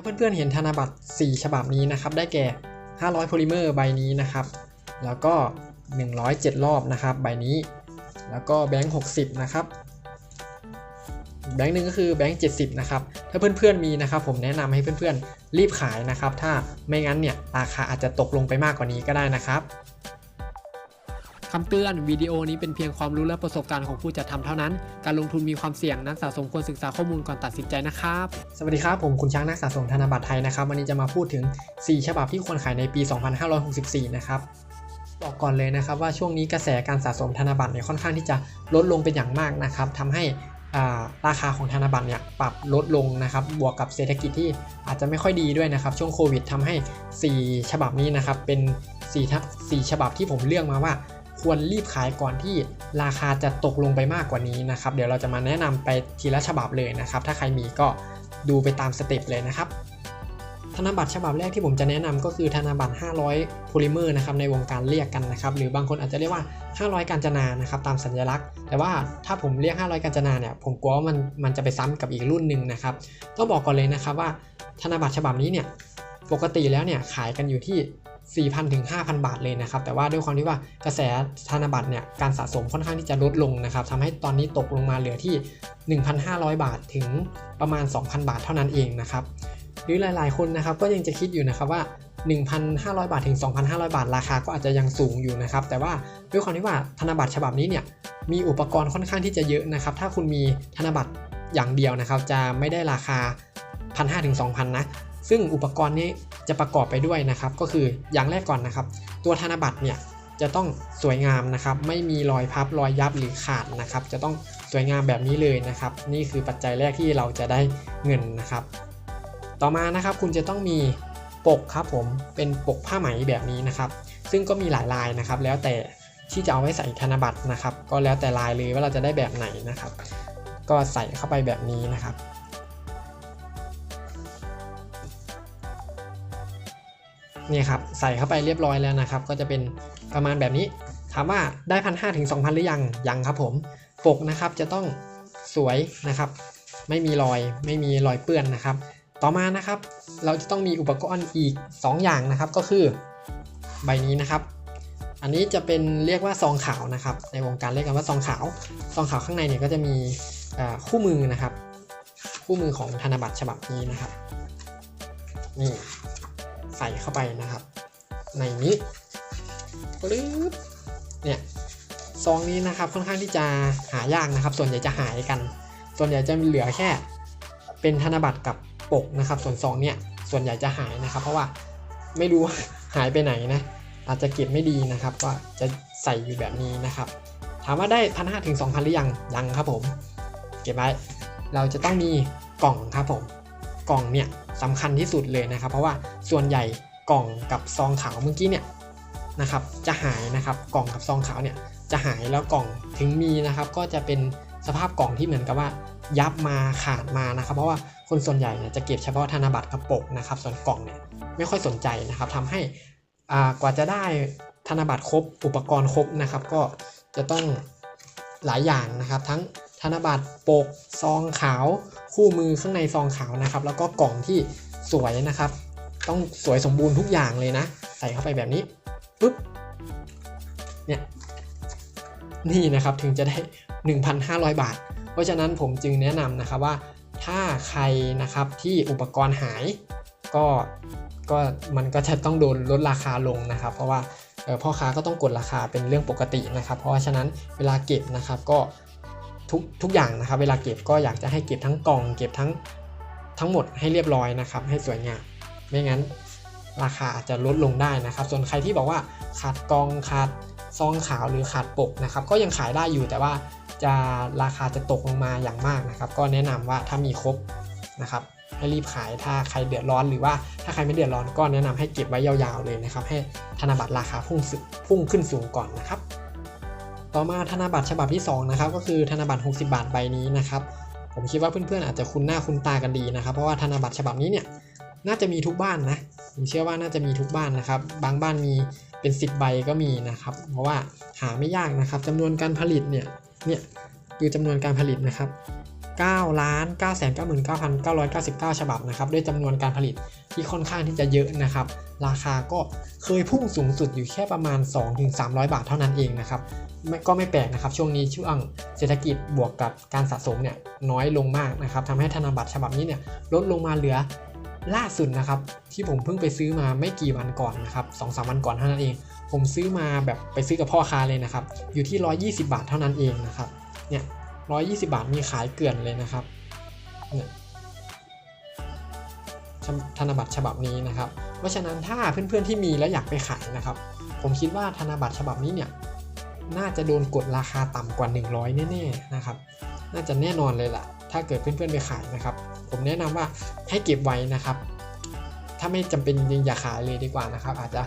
ถ้าเพื่อนๆเห็นธนบัตร 4 ฉบับนี้นะครับได้แก่ 500โพลิเมอร์ใบนี้นะครับ แล้วก็ 107 รอบนะครับใบนี้ แล้วก็แบงค์60 นะครับแบงค์หนึ่งก็คือแบงค์ 70 นะครับ ถ้าเพื่อนๆมีนะครับ ผมแนะนำให้เพื่อนๆรีบขายนะครับ ถ้าไม่งั้นเนี่ยราคาอาจจะตกลงไปมากกว่านี้ก็ได้นะครับ คำเตือนวิดีโอนี้เป็นเพียงความรู้และประสบการณ์ของผู้จัดทำเท่านั้น การลงทุนมีความเสี่ยงนักสะสมควรศึกษาข้อมูลก่อนตัดสินใจนะครับ สวัสดีครับ ผมคุณช้างนักสะสมธนบัตรไทยนะครับ วันนี้จะมาพูดถึง 4 ฉบับที่ควรขายในปี 2564 นะครับบอกก่อนเลยนะครับว่าช่วงนี้กระแสการสะสมธนบัตรเนี่ยค่อนข้างที่จะลดลงเป็นอย่างมากนะครับทำให้อ่าราคาของธนบัตรเนี่ยปรับลดลงนะครับ บวกกับเศรษฐกิจที่อาจจะไม่ค่อยดีด้วยนะครับ ช่วงโควิดทำให้ 4 ฉบับนี้นะครับ เป็น4ทับ4ฉบับที่ผมเลือกมาว่า ควรรีบขายก่อนที่ราคาจะตกลงไปมากกว่านี้นะครับ เดี๋ยวเราจะมาแนะนำไปทีละฉบับเลยนะครับ ถ้าใครมีก็ดูไปตามสเต็ปเลยนะครับธนบัตรฉบับแรกที่ผมจะแนะนำก็คือธนบัตร 500โพลิเมอร์นะครับในวงการเรียกกันนะครับหรือบางคนอาจจะเรียกว่า 500 การจนานะครับตามสัญลักษณ์ แต่ว่าถ้าผมเรียก 500 การจนาเนี่ยผมกลัวว่ามันมันจะไปซ้ำกับอีกรุ่นหนึ่งนะครับต้องบอกก่อนเลยนะครับว่าธนบัตรฉบับนี้เนี่ยปกติแล้วเนี่ยขายกันอยู่ที่ 4,000ถึง5,000 บาทเลยนะครับ แต่ว่าด้วยความที่ว่ากระแสธนบัตรเนี่ยการสะสมค่อนข้างที่จะลดลงนะครับทำให้ตอนนี้ตกลงมาเหลือที่ 1,500 บาทถึงประมาณ 2,000 บาทเท่านั้นเองนะครับหรือหลายๆ คนนะครับก็ยังจะคิดอยู่นะครับว่า 1,500 บาทถึง 2,500 บาท ราคาก็อาจจะยังสูงอยู่นะครับ แต่ว่าด้วยความที่ว่าธนบัตรฉบับนี้เนี่ยมีอุปกรณ์ค่อนข้างที่จะเยอะนะครับ ถ้าคุณมีธนบัตรอย่างเดียวนะครับ จะไม่ได้ราคา 1,500ถึง2,000นะซึ่งอุปกรณ์นี้ จะประกอบไปด้วยนะครับ ก็คืออย่างแรกก่อนนะครับ ตัวธนบัตรเนี่ยจะต้องสวยงามนะครับ ไม่มีรอยพับรอยยับหรือขาดนะครับ จะต้องสวยงามแบบนี้เลยนะครับ นี่คือปัจจัยแรกที่เราจะได้เงินนะครับ ต่อมานะครับคุณจะต้องมีปกครับผมเป็นปกผ้าไหมแบบนี้นะครับ ซึ่งก็มีหลายลายนะครับ แล้วแต่ที่จะเอาไว้ใส่ธนบัตรนะครับ ก็แล้วแต่ลายเลยว่าเราจะได้แบบไหนนะครับ ก็ใส่เข้าไปแบบนี้นะครับ นี่ครับใส่เข้าไปเรียบร้อยแล้วนะครับ ก็จะเป็นประมาณแบบนี้ ถามว่าได้พันห้าถึงสองพันหรือยังยังครับผมปกนะครับจะต้องสวยนะครับ ไม่มีรอย ไม่มีรอยเปื้อนนะครับ ต่อมานะครับ เราจะต้องมีอุปกรณ์อีก 2 อย่างนะครับ ก็คือใบนี้นะครับ อันนี้จะเป็นเรียกว่าซองขาวนะครับ ในวงการเรียกกันว่าซองขาวซองขาวข้างในเนี่ยก็จะมีคู่มือนะครับ คู่มือของธนบัตรฉบับนี้นะครับนี่ ใส่เข้าไปนะครับ ในนี้ปึ๊บเนี่ยซองนี้นะครับค่อนข้างที่จะหายากนะครับ ส่วนใหญ่จะหายกัน ส่วนใหญ่จะมีเหลือแค่ เป็นธนบัตรกับปกนะครับ ส่วนซองเนี่ยส่วนใหญ่จะหายนะครับ เพราะว่าไม่รู้หายไปไหนนะอาจจะเก็บไม่ดีนะครับ ก็จะใส่อยู่แบบนี้นะครับ ถามว่าได้พันห้าถึงสองพันหรือยังยังครับผม เก็บไว้เราจะต้องมีกล่องครับผม กล่องเนี่ยสำคัญที่สุดเลยนะครับ เพราะว่าส่วนใหญ่กล่องกับซองขาวเมื่อกี้เนี่ยนะครับจะหายนะครับกล่องกับซองขาวเนี่ยจะหายแล้วกล่องถึงมีนะครับ ก็จะเป็นสภาพกล่องที่เหมือนกับว่ายับมาขาดมานะครับ เพราะว่าคนส่วนใหญ่เนี่ยจะเก็บเฉพาะธนบัตรกับปกนะครับ ส่วนกล่องเนี่ยไม่ค่อยสนใจนะครับทำให้กว่าจะได้ธนบัตรครบอุปกรณ์ครบนะครับ ก็จะต้องหลายอย่างนะครับ ทั้ง ธนบัตรปกซองขาว คู่มือข้างในซองขาวนะครับ แล้วก็กล่องที่สวยนะครับ ต้องสวยสมบูรณ์ทุกอย่างเลยนะ ใส่เข้าไปแบบนี้ปุ๊บเนี่ยนี่นะครับถึงจะได้ 1,500 บาท เพราะฉะนั้นผมจึงแนะนำนะครับว่าถ้าใครนะครับที่อุปกรณ์หายก็ก็มันก็จะต้องโดนลดราคาลงนะครับ เพราะว่าพ่อค้าก็ต้องกดราคาเป็นเรื่องปกตินะครับ เพราะฉะนั้นเวลาเก็บนะครับก็ ทุกทุกอย่างนะครับ เวลาเก็บก็อยากจะให้เก็บทั้งกล่อง เก็บทั้งทั้งหมดให้เรียบร้อยนะครับ ให้สวยงามไม่งั้นราคาอาจจะลดลงได้นะครับ ส่วนใครที่บอกว่าขาดกล่องขาดซองขาวหรือขาดปกนะครับ ก็ยังขายได้อยู่แต่ว่าจะราคาจะตกลงมาอย่างมากนะครับ ก็แนะนำว่าถ้ามีครบนะครับ ให้รีบขายถ้าใครเดือดร้อนหรือว่าถ้าใครไม่เดือดร้อนก็แนะนำให้เก็บไว้ยาวๆเลยนะครับ ให้ธนบัตรราคาพุ่งสุพุ่งขึ้นสูงก่อนนะครับ ต่อมาธนบัตรฉบับที่2นะครับก็คือธนบัตร 60 บาทใบนี้นะครับผมคิดว่าเพื่อนๆอาจจะคุ้นหน้าคุ้นตากันดีนะครับ เพราะว่าธนบัตรฉบับนี้เนี่ยน่าจะมีทุกบ้านนะผมเชื่อว่าน่าจะมีทุกบ้านนะครับ บางบ้านมีเป็น 10 ใบก็มีนะครับ เพราะว่าหาไม่ยากนะครับจำนวนการผลิตเนี่ยเนี่ยคือจำนวนการผลิตนะครับ 9ล้าน9 9 9 9 9 9 ฉบับนะครับด้วยจำนวนการผลิตที่ค่อนข้างที่จะเยอะนะครับ ราคาก็เคยพุ่งสูงสุดอยู่แค่ประมาณ 2-300 บาทเท่านั้นเองนะครับก็ไม่แปลกนะครับ ช่วงนี้ช่วงเศรษฐกิจบวกกับการสะสมเนี่ยน้อยลงมากนะครับทำให้ธนบัตรฉบับนี้เนี่ยลดลงมาเหลือล่าสุดนะครับ ที่ผมเพิ่งไปซื้อมาไม่กี่วันก่อนนะครับสองสามวันก่อนเท่านั้นเอง ผมซื้อมาแบบไปซื้อกับพ่อค้าเลยนะครับ อยู่ที่ 120 บาทเท่านั้นเองนะครับเนี่ย 120 บาทมีขายเกลื่อนเลยนะครับเนี่ยธนบัตรฉบับนี้นะครับ เพราะฉะนั้นถ้าเพื่อนๆที่มีแล้วอยากไปขายนะครับ ผมคิดว่าธนบัตรฉบับนี้เนี่ยน่าจะโดนกดราคาต่ำกว่า 100 แน่ๆนะครับ น่าจะแน่นอนเลยล่ะ ถ้าเกิดเพื่อนๆไปขายนะครับ ผมแนะนำว่าให้เก็บไว้นะครับ ถ้าไม่จำเป็นจริงอย่าขายเลยดีกว่านะครับ อาจจะ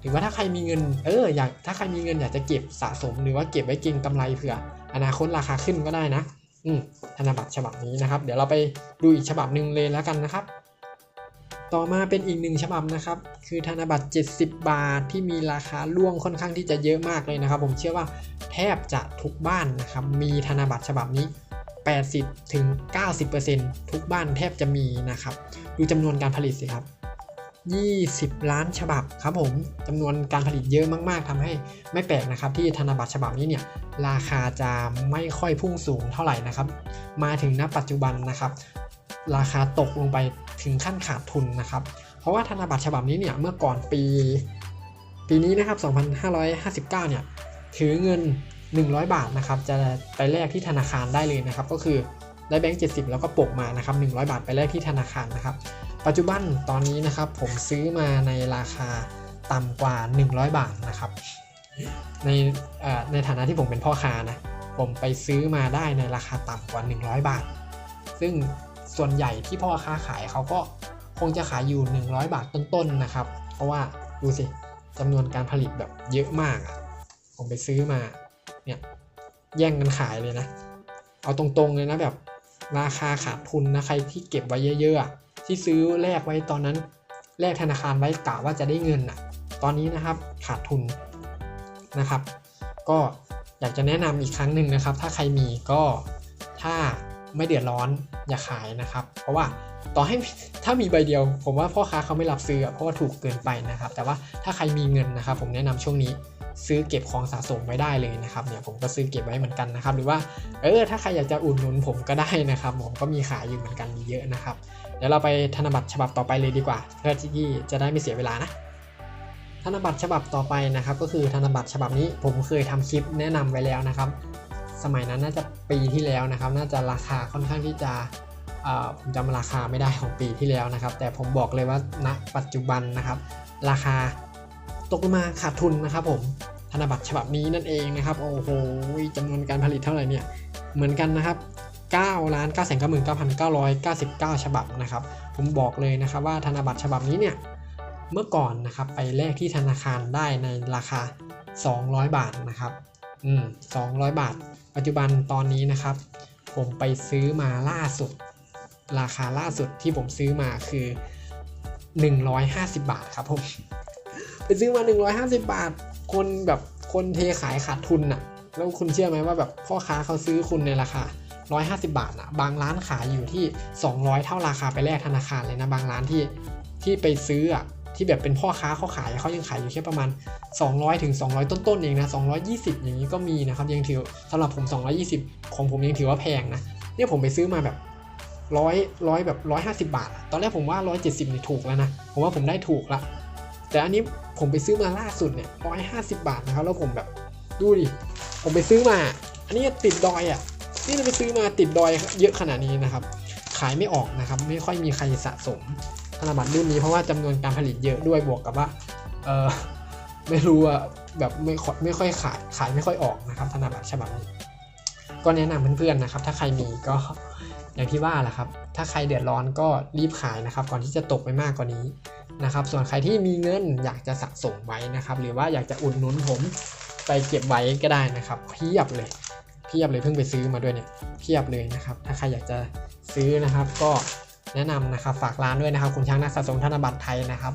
หรือว่าถ้าใครมีเงิน เอออยากถ้าใครมีเงินอยากจะเก็บสะสม หรือว่าเก็บไว้เก็งกำไรเผื่อ อนาคตราคาขึ้นก็ได้นะ อืมธนบัตรฉบับนี้นะครับ เดี๋ยวเราไปดูอีกฉบับหนึ่งเลยแล้วกันนะครับ ต่อมาเป็นอีกหนึ่งฉบับนะครับ คือธนบัตร 70 บาทที่มีราคาล่วงค่อนข้างที่จะเยอะมากเลยนะครับ ผมเชื่อว่าแทบจะทุกบ้านนะครับ มีธนบัตรฉบับนี้80-90%ทุกบ้านแทบจะมีนะครับ ดูจำนวนการผลิตสิครับ 20 ล้านฉบับครับผมจำนวนการผลิตเยอะมาก ๆทำให้ไม่แปลกนะครับ ที่ธนบัตรฉบับนี้เนี่ยราคาจะไม่ค่อยพุ่งสูงเท่าไหร่นะครับ มาถึงณปัจจุบันนะครับ ราคาตกลงไปถึงขั้นขาดทุนนะครับ เพราะว่าธนบัตรฉบับนี้เนี่ยเมื่อก่อนปี ปีนี้นะครับ 2559 เนี่ยถือเงิน 100 บาทนะครับ จะไปแลกที่ธนาคารได้เลยนะครับ ก็คือ ได้แบงค์70แล้วก็ปกมานะครับ100บาทไปแลกที่ธนาคารนะครับ ปัจจุบันตอนนี้นะครับผมซื้อมาในราคาต่ำกว่า 100 บาทนะครับ ในในฐานะที่ผมเป็นพ่อค้านะผมไปซื้อมาได้ในราคาต่ำกว่า 100 บาท ซึ่งส่วนใหญ่ที่พ่อค้าขายเขาก็คงจะขายอยู่ 100 บาทต้นๆนะครับ เพราะว่าดูสิจำนวนการผลิตแบบเยอะมากอะผมไปซื้อมาเนี่ยแย่งกันขายเลยนะ เอาตรงๆเลยนะแบบ ราคาขาดทุนนะใครที่เก็บไว้เยอะๆที่ซื้อแลกไว้ตอนนั้นแลกธนาคารไว้กะว่าจะได้เงินอะ ตอนนี้นะครับขาดทุนนะครับ ก็อยากจะแนะนำอีกครั้งหนึ่งนะครับ ถ้าใครมีก็ถ้าไม่เดือดร้อนอย่าขายนะครับ เพราะว่าต่อให้ถ้ามีใบเดียว ผมว่าพ่อค้าเขาไม่รับซื้อเพราะว่าถูกเกินไปนะครับ แต่ว่าถ้าใครมีเงินนะครับ ผมแนะนำช่วงนี้ ซื้อเก็บของสะสมไว้ได้เลยนะครับเนี่ยผมก็ซื้อเก็บไว้เหมือนกันนะครับหรือว่าเออถ้าใครอยากจะอุดหนุนผมก็ได้นะครับผมก็มีขายอยู่เหมือนกันมีเยอะนะครับเดี๋ยวเราไปธนบัตรฉบับต่อไปเลยดีกว่า เพื่อที่จะได้ไม่เสียเวลานะธนบัตรฉบับต่อไปนะครับก็คือธนบัตรฉบับนี้ผมเคยทำคลิปแนะนำไว้แล้วนะครับ สมัยนั้นน่าจะปีที่แล้วนะครับ น่าจะราคาค่อนข้างที่จะผมจำราคาไม่ได้ของปีที่แล้วนะครับ แต่ผมบอกเลยว่าณปัจจุบันนะครับ ราคา ตกลงมาขาดทุนนะครับผมธนบัตรฉบับนี้นั่นเองนะครับ โอ้โหจำนวนการผลิตเท่าไหร่เนี่ยเหมือนกันนะครับ9ล้าน9 9 9 9 9 ฉบับนะครับ ผมบอกเลยนะครับว่าธนบัตรฉบับนี้เนี่ยเมื่อก่อนนะครับไปแลกที่ธนาคารได้ในราคา 200 บาทนะครับ อืม200 บาท ปัจจุบันตอนนี้นะครับ ผมไปซื้อมาล่าสุด ราคาล่าสุดที่ผมซื้อมาคือ 150 บาทครับผม ไปซื้อมา 150 บาท คนแบบคนเทขายขาดทุนน่ะ แล้วคุณเชื่อไหมว่าแบบพ่อค้าเขาซื้อคุณในราคา 150 บาทนะบางร้านขายอยู่ที่ 200 เท่าราคาไปแลกธนาคารเลยนะ บางร้านที่ที่ไปซื้ออะที่แบบเป็นพ่อค้าเขาขายเขายังขายอยู่แค่ประมาณ 200ถึง200 ต้นๆเองนะ220 อย่างนี้ก็มีนะครับยังถือสำหรับผม 220 ของผมยังถือว่าแพงนะเนี่ยผมไปซื้อมาแบบร้อยร้อยแบบร้อยห้าสิบาท ตอนแรกผมว่าร้อยเจ็ดสิบนี่ถูกแล้วนะ ผมว่าผมได้ถูกละ แต่อันนี้ผมไปซื้อมาล่าสุดเนี่ยร้อยห้าสิบาทนะครับ แล้วผมแบบดูดิ ผมไปซื้อมา อันนี้ติดดอยอะ นี่เราไปซื้อมาติดดอยเยอะขนาดนี้นะครับ ขายไม่ออกนะครับ ไม่ค่อยมีใครสะสมธนบัตรรุ่นนี้เพราะว่าจำนวนการผลิตเยอะด้วยบวกกับว่า เออไม่รู้อะแบบไม่ค่อยไม่ค่อยขายขายไม่ค่อยออกนะครับธนบัตรฉบับนี้ ก็แนะนำเพื่อนๆนะครับ ถ้าใครมีก็ อย่างที่ว่าแหละครับ ถ้าใครเดือดร้อนก็รีบขายนะครับ ก่อนที่จะตกไปมากกว่านี้นะครับ ส่วนใครที่มีเงินอยากจะสะสมไว้นะครับ หรือว่าอยากจะอุดหนุนผมไปเก็บไว้ก็ได้นะครับ เพียบเลยเพียบเลยเพิ่งไปซื้อมาด้วยเนี่ยเพียบเลยนะครับ ถ้าใครอยากจะซื้อนะครับ ก็แนะนำนะครับฝากร้านด้วยนะครับ คุณช้างนักสะสมธนบัตรไทยนะครับ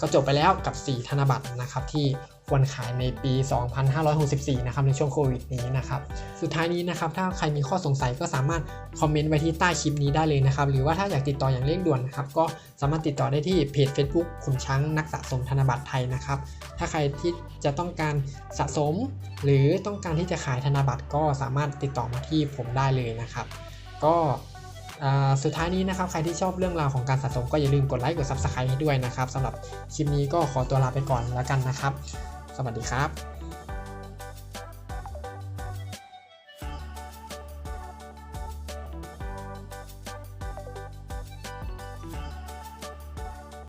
ก็จบไปแล้วกับ 4 ธนบัตรนะครับที่ควรขายในปี 2564 นะครับในช่วงโควิดนี้นะครับสุดท้ายนี้นะครับถ้าใครมีข้อสงสัยก็สามารถคอมเมนต์ไว้ที่ใต้คลิปนี้ได้เลยนะครับหรือว่าถ้าอยากติดต่ออย่างเร่งด่วนนะครับก็สามารถติดต่อได้ที่เพจ Facebook ขุนช้างนักสะสมธนบัตรไทยนะครับถ้าใครที่จะต้องการสะสม หรือต้องการที่จะขายธนบัตรก็สามารถติดต่อมาที่ผมได้เลยนะครับ ก็ สุดท้ายนี้นะครับใครที่ชอบเรื่องราวของการสะสมก็อย่าลืมกดไลค์กด Subscribe ด้วยนะครับสำหรับคลิปนี้ก็ขอตัวลาไปก่อนแล้วกันนะครับ สวัสดีครับ